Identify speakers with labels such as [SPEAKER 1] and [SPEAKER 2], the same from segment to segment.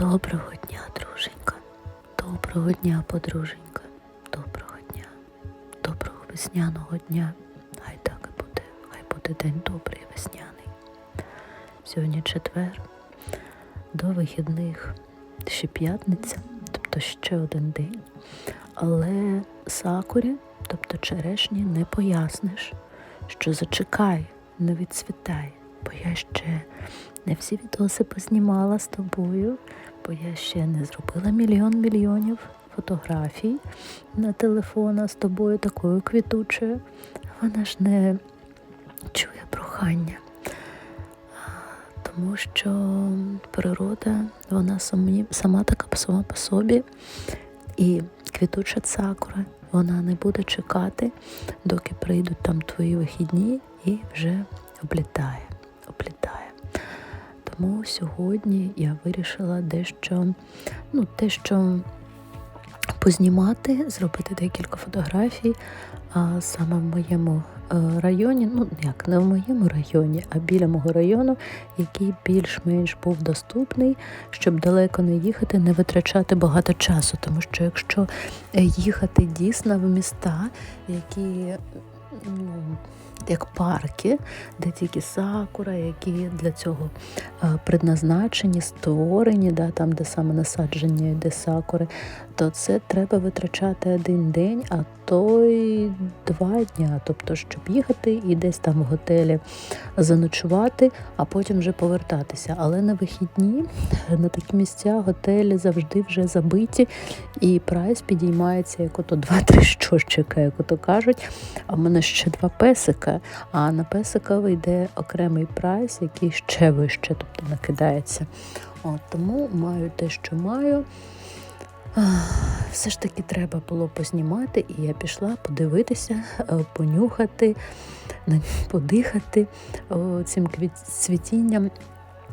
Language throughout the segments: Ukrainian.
[SPEAKER 1] Доброго дня, друженька. Доброго дня, подруженька. Доброго дня. Доброго весняного дня. Хай так і буде. Хай буде день добрий весняний. Сьогодні четвер. До вихідних ще п'ятниця, тобто ще один день. Але сакурі, тобто черешні, не поясниш, що зачекай, не відцвітай, бо я ще не всі відоси познімала з тобою, бо я ще не зробила мільйон мільйонів фотографій на телефона з тобою такою квітучою. Вона ж не чує прохання. Тому що природа, вона самі, сама така сама по собі. І квітуча цакура, вона не буде чекати, доки прийдуть там твої вихідні, і вже облітає, облітає. Тому сьогодні я вирішила дещо, ну, те, що познімати, зробити декілька фотографій. А саме в моєму е, районі, ну як не в моєму районі, а біля мого району, який більш-менш був доступний, щоб далеко не їхати, не витрачати багато часу. Тому що якщо е, їхати дійсно в міста, які ну, як парки, де тільки сакура, які для цього е, предназначені, створені, да, там, де саме насадження йде сакури, то це треба витрачати один день, а то й два дня. Тобто, щоб їхати і десь там в готелі заночувати, а потім вже повертатися. Але на вихідні на такі місця готелі завжди вже забиті, і прайс підіймається як ото два-три щочика, як ото кажуть. А в мене ще два песика, а на песика вийде окремий прайс, який ще вище, тобто накидається. От, Тому маю те, що маю. Все ж таки треба було познімати, і я пішла подивитися, е, понюхати, подихати цим цвітінням.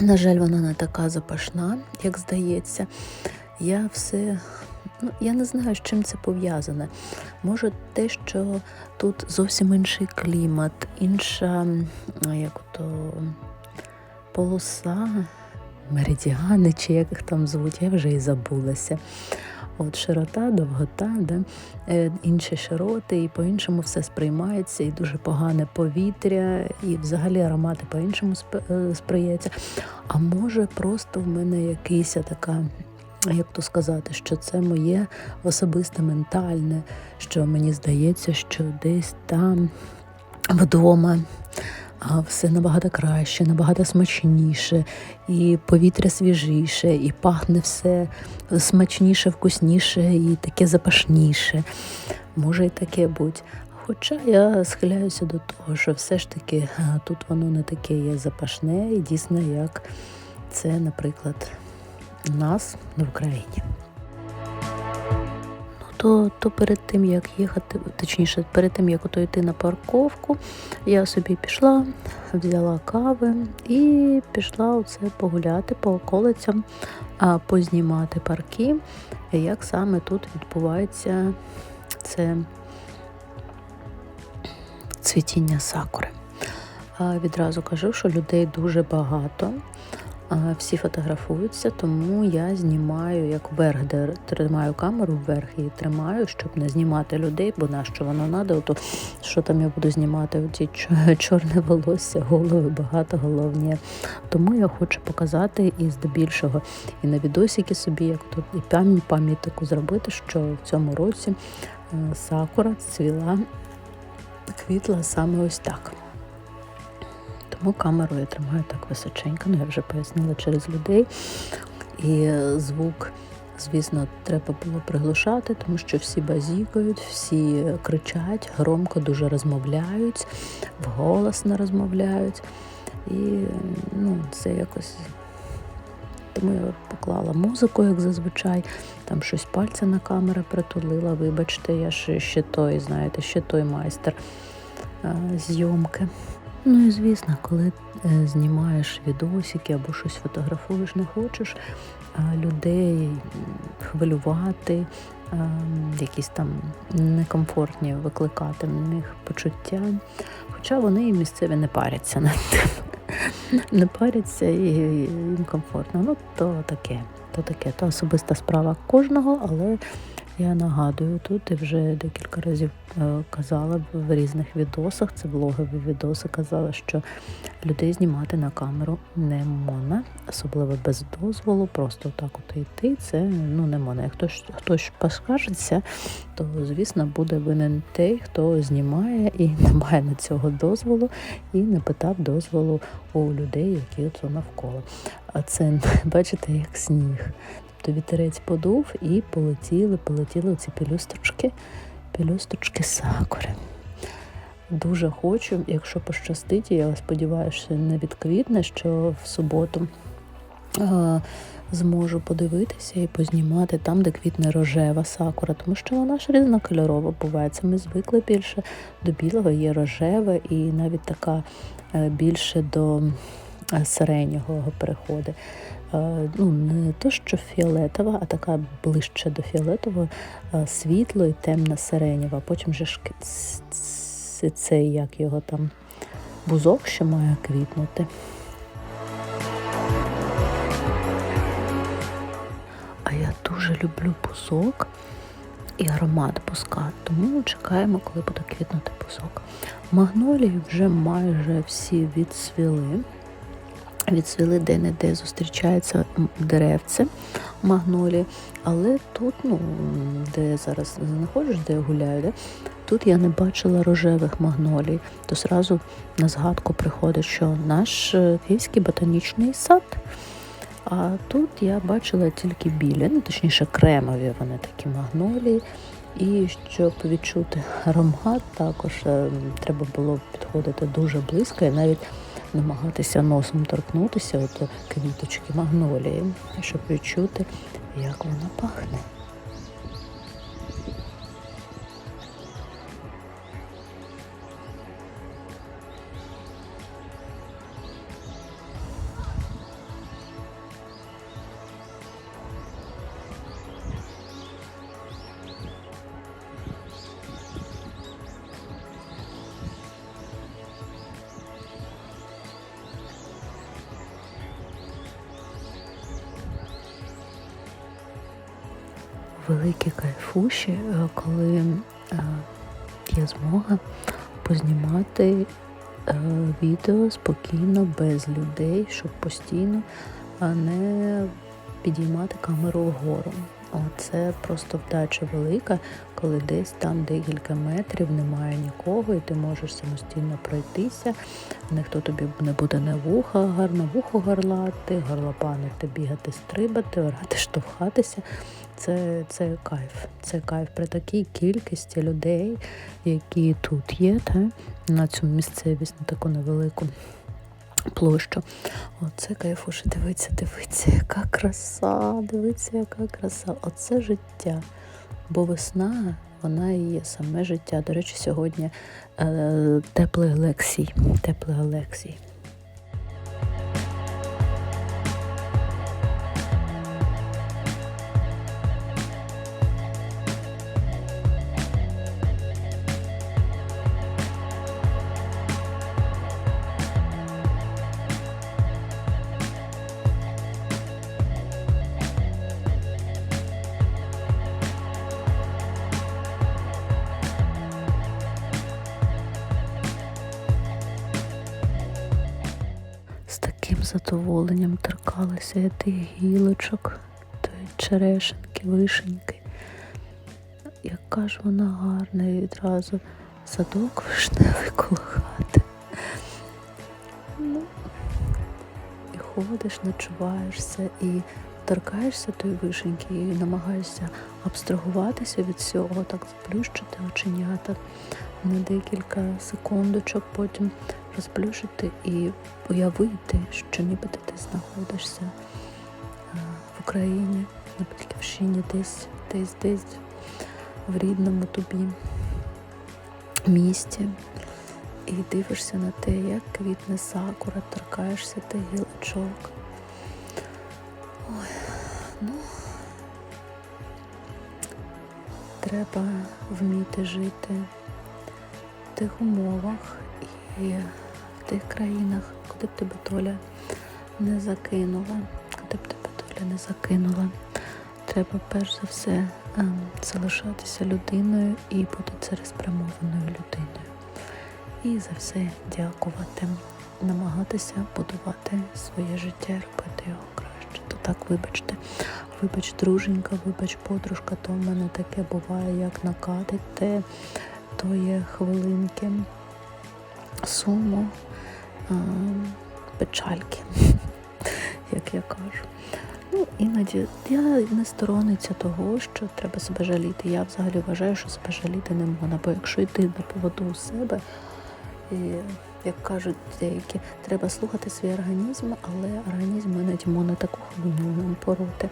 [SPEAKER 1] На жаль, вона не така запашна, як здається. Я все. Ну, я не знаю, з чим це пов'язане. Може, те, що тут зовсім інший клімат, інша як то полоса, меридіани, чи як їх там звуть, я вже і забулася. От широта, довгота, да? е, інші широти, і по-іншому все сприймається, і дуже погане повітря, і взагалі аромати по-іншому е, сприяються. А може, просто в мене якийсь така. Як то сказати, що це моє особисте ментальне, що мені здається, що десь там вдома а все набагато краще, набагато смачніше, і повітря свіжіше, і пахне все смачніше, вкусніше і таке запашніше. Може і таке бути. Хоча я схиляюся до того, що все ж таки тут воно не таке є запашне і дійсно, як це, наприклад, у нас в Україні. То, то перед тим, як їхати, точніше, перед тим, як ото йти на парковку, я собі пішла, взяла кави і пішла оце погуляти по околицям, познімати парки, як саме тут відбувається це цвітіння сакури. Відразу кажу, що людей дуже багато. Всі фотографуються, тому я знімаю як вверх, де тримаю камеру вверх і тримаю, щоб не знімати людей, бо на що воно треба, то що там я буду знімати оці чорне волосся, голови, багато головні. Тому я хочу показати і здебільшого і на відосики собі, як тут і пам'ять пам'ятку зробити, що в цьому році е, сакура цвіла, квітла саме ось так. Тому камеру я тримаю так височенько, ну я вже пояснила через людей. І звук, звісно, треба було приглушати, тому що всі базікають, всі кричать, громко дуже розмовляють, вголосно розмовляють. І ну, це якось. Тому я поклала музику, як зазвичай, там щось пальця на камеру притулила. Вибачте, я ще той, знаєте, ще той майстер е, зйомки. Ну і звісно, коли е, знімаєш відосики або щось фотографуєш, не хочеш людей хвилювати, якісь там некомфортні викликати в них почуття. Хоча вони і місцеві не паряться над тим. Не паряться і їм комфортно. Ну, то таке. то таке, то особиста справа кожного, але я нагадую тут і вже декілька разів е, казала в різних відосах, це влогові відоси, казала, що людей знімати на камеру не можна, особливо без дозволу, просто так от йти, це ну не можна. Як хтось хтось поскаржиться, то звісно буде винен той, хто знімає і не має на цього дозволу, і не питав дозволу у людей, які тут навколо. А це бачите, як сніг. Тобто вітерець подув і полетіли, полетіли ці пелюсточки, пелюсточки сакури. Дуже хочу, якщо пощастить, я сподіваюся, не відквітне, що в суботу а, зможу подивитися і познімати там, де квітне рожева сакура, тому що вона ж різнокольорова буває. Це ми звикли більше до білого, є рожеве і навіть така е, більше до е, сиренього переходить. Е, ну, не то, що фіолетова, а така ближче до фіолетового, е, світло і темна сиренєва. Потім же ж цей, як його там, бузок, що має квітнути. А я дуже люблю бузок і аромат бузка, тому чекаємо, коли буде квітнути бузок. Магнолії вже майже всі відсвіли відсвіли де-не-де зустрічаються деревце магнолії, але тут, ну, де я зараз знаходжусь, де я гуляю, де, тут я не бачила рожевих магнолій, то зразу на згадку приходить, що наш е, київський ботанічний сад. А тут я бачила тільки білі, ну точніше кремові вони такі магнолії. І щоб відчути аромат, також е, треба було підходити дуже близько і навіть намагатися носом торкнутися от квіточки магнолії, щоб відчути, як вона пахне. Великі кайфуші, е, коли е, є змога познімати е, відео спокійно, без людей, щоб постійно не підіймати камеру вгору. Це просто вдача велика, коли десь там декілька метрів немає нікого, і ти можеш самостійно пройтися. Ніхто тобі не буде на вуха, гарно вухо горлати, горлопанити, бігати, стрибати, орати, штовхатися. Це це кайф. Це кайф при такій кількості людей, які тут є, та, на цю місцевість, на таку невелику площу. Оце кайфуше, дивиться, дивиться, яка краса, дивиться, яка краса. Оце життя. Бо весна, вона і є саме життя. До речі, сьогодні е, теплий Олексій. Теплий Олексій. Задоволенням торкалися я тих гілочок, тої черешенки, вишеньки. Яка ж вона гарна і відразу садок вишневий коло хати. Ну, І ходиш, ночуваєшся і торкаєшся тої вишеньки і намагаєшся абстрагуватися від всього, так сплющити оченята на декілька секундочок, потім розплющити і уявити, що нібито ти знаходишся в Україні, на батьківщині, десь, десь, десь в рідному тобі місті. І дивишся на те, як квітне сакура, торкаєшся тих гілочок. Ой, треба вміти жити в тих умовах і в тих країнах, куди б тебе доля не закинула, куди б тебе доля не закинула. Треба перш за все ем, залишатися людиною і бути цілеспрямованою людиною. І за все дякувати, намагатися будувати своє життя, робити його краще. То так, вибачте, вибач, друженька, вибач, подружка, то в мене таке буває, як накатить, те, то є хвилинки суму, печальки, як я кажу. Ну, іноді я не сторонниця того, що треба себе жаліти. Я взагалі вважаю, що себе жаліти не можна. Бо якщо йти на поводу у себе, і, як кажуть деякі, треба слухати свій організм, але організм іноді може таку хуйню нам пороти.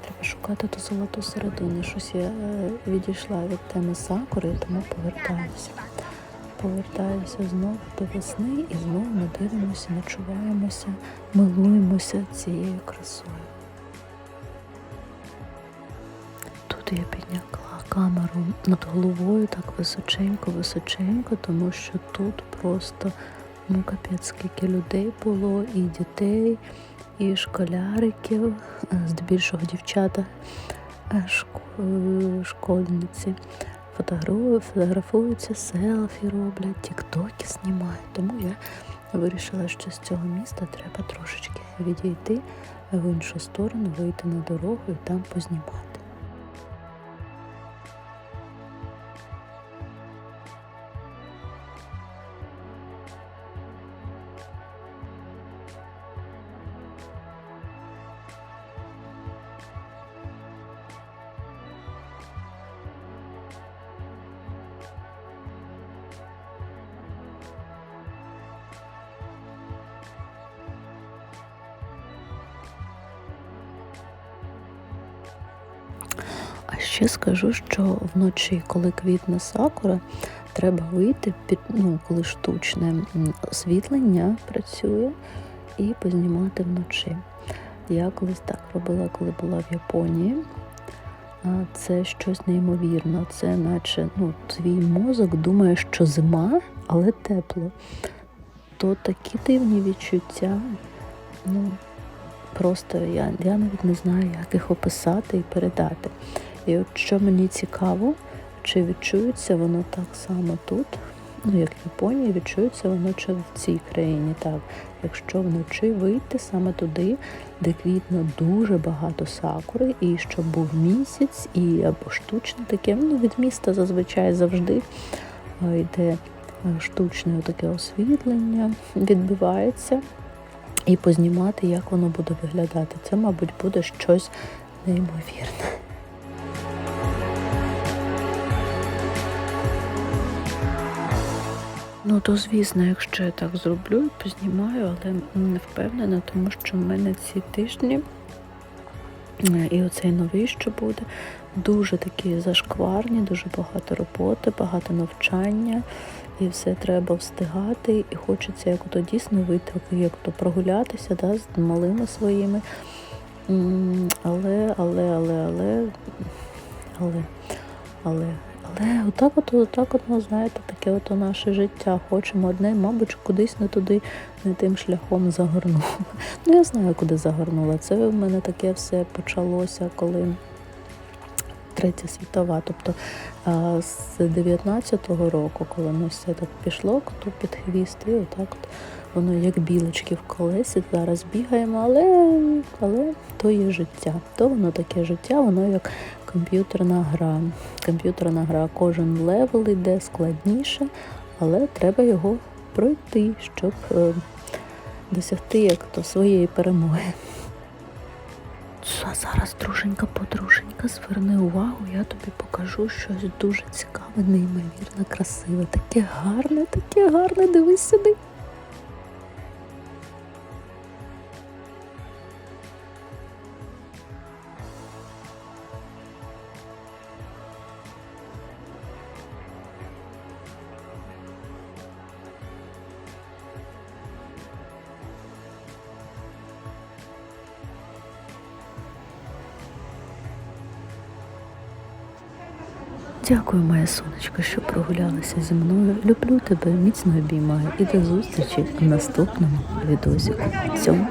[SPEAKER 1] Треба шукати ту золоту середину. Щось я е, відійшла від теми сакури, тому повертаюся. Повертаюся знову до весни і знову ми дивимося, начуваємося, милуємося цією красою. Тут я підняла камеру над головою так височенько, височенько, тому що тут просто ну капець, скільки людей було, і дітей, і школяриків, е, здебільшого дівчата, е, школьниці. Фотографують, фотографуються, селфі роблять, тіктоки знімають. Тому я вирішила, що з цього міста треба трошечки відійти в іншу сторону, вийти на дорогу і там познімати. Ще скажу, що вночі, коли квітне сакура, треба вийти під ну, коли штучне освітлення працює, і познімати вночі. Я колись так робила, коли була в Японії. Це щось неймовірне. Це наче ну, твій мозок думає, що зима, але тепло. То такі дивні відчуття. Ну, просто я, я навіть не знаю, як їх описати і передати. І от що мені цікаво, чи відчується воно так само тут, ну як в Японії, відчується воно чи в цій країні. Так, якщо вночі вийти саме туди, де квітне дуже багато сакури, і щоб був місяць, і або штучне таке, ну від міста зазвичай завжди йде е, штучне таке освітлення, відбивається. І познімати, як воно буде виглядати. Це, мабуть, буде щось неймовірне. Ну, то звісно, якщо я так зроблю, познімаю, але не впевнена, тому що в мене ці тижні е, і оцей новий, що буде, дуже такі зашкварні, дуже багато роботи, багато навчання, і все треба встигати. І хочеться як то дійсно вийти, як то прогулятися да, з малими своїми. М, Але, але, але, але, але, але. Але отак от, отак от, ну, знаєте, таке от наше життя. Хочемо одне, мабуть, кудись не туди, не тим шляхом загорнула. Ну, я знаю, куди загорнула. Це в мене таке все почалося, коли Третя світова. Тобто з 19-го року, коли воно все так пішло, то під хвіст, і отак от воно як білочки в колесі. Зараз бігаємо, але, але то є життя. То воно таке життя, воно як комп'ютерна гра. Комп'ютерна гра, кожен левел йде складніше, але треба його пройти, щоб е, досягти як то своєї перемоги. А зараз, друженька, подруженька, зверни увагу, я тобі покажу щось дуже цікаве, неймовірно, красиве. Таке гарне, таке гарне, дивись сюди. Дякую, моя сонечко, що прогулялася зі мною. Люблю тебе, міцно обіймаю і до зустрічі в наступному відосіку. Цьому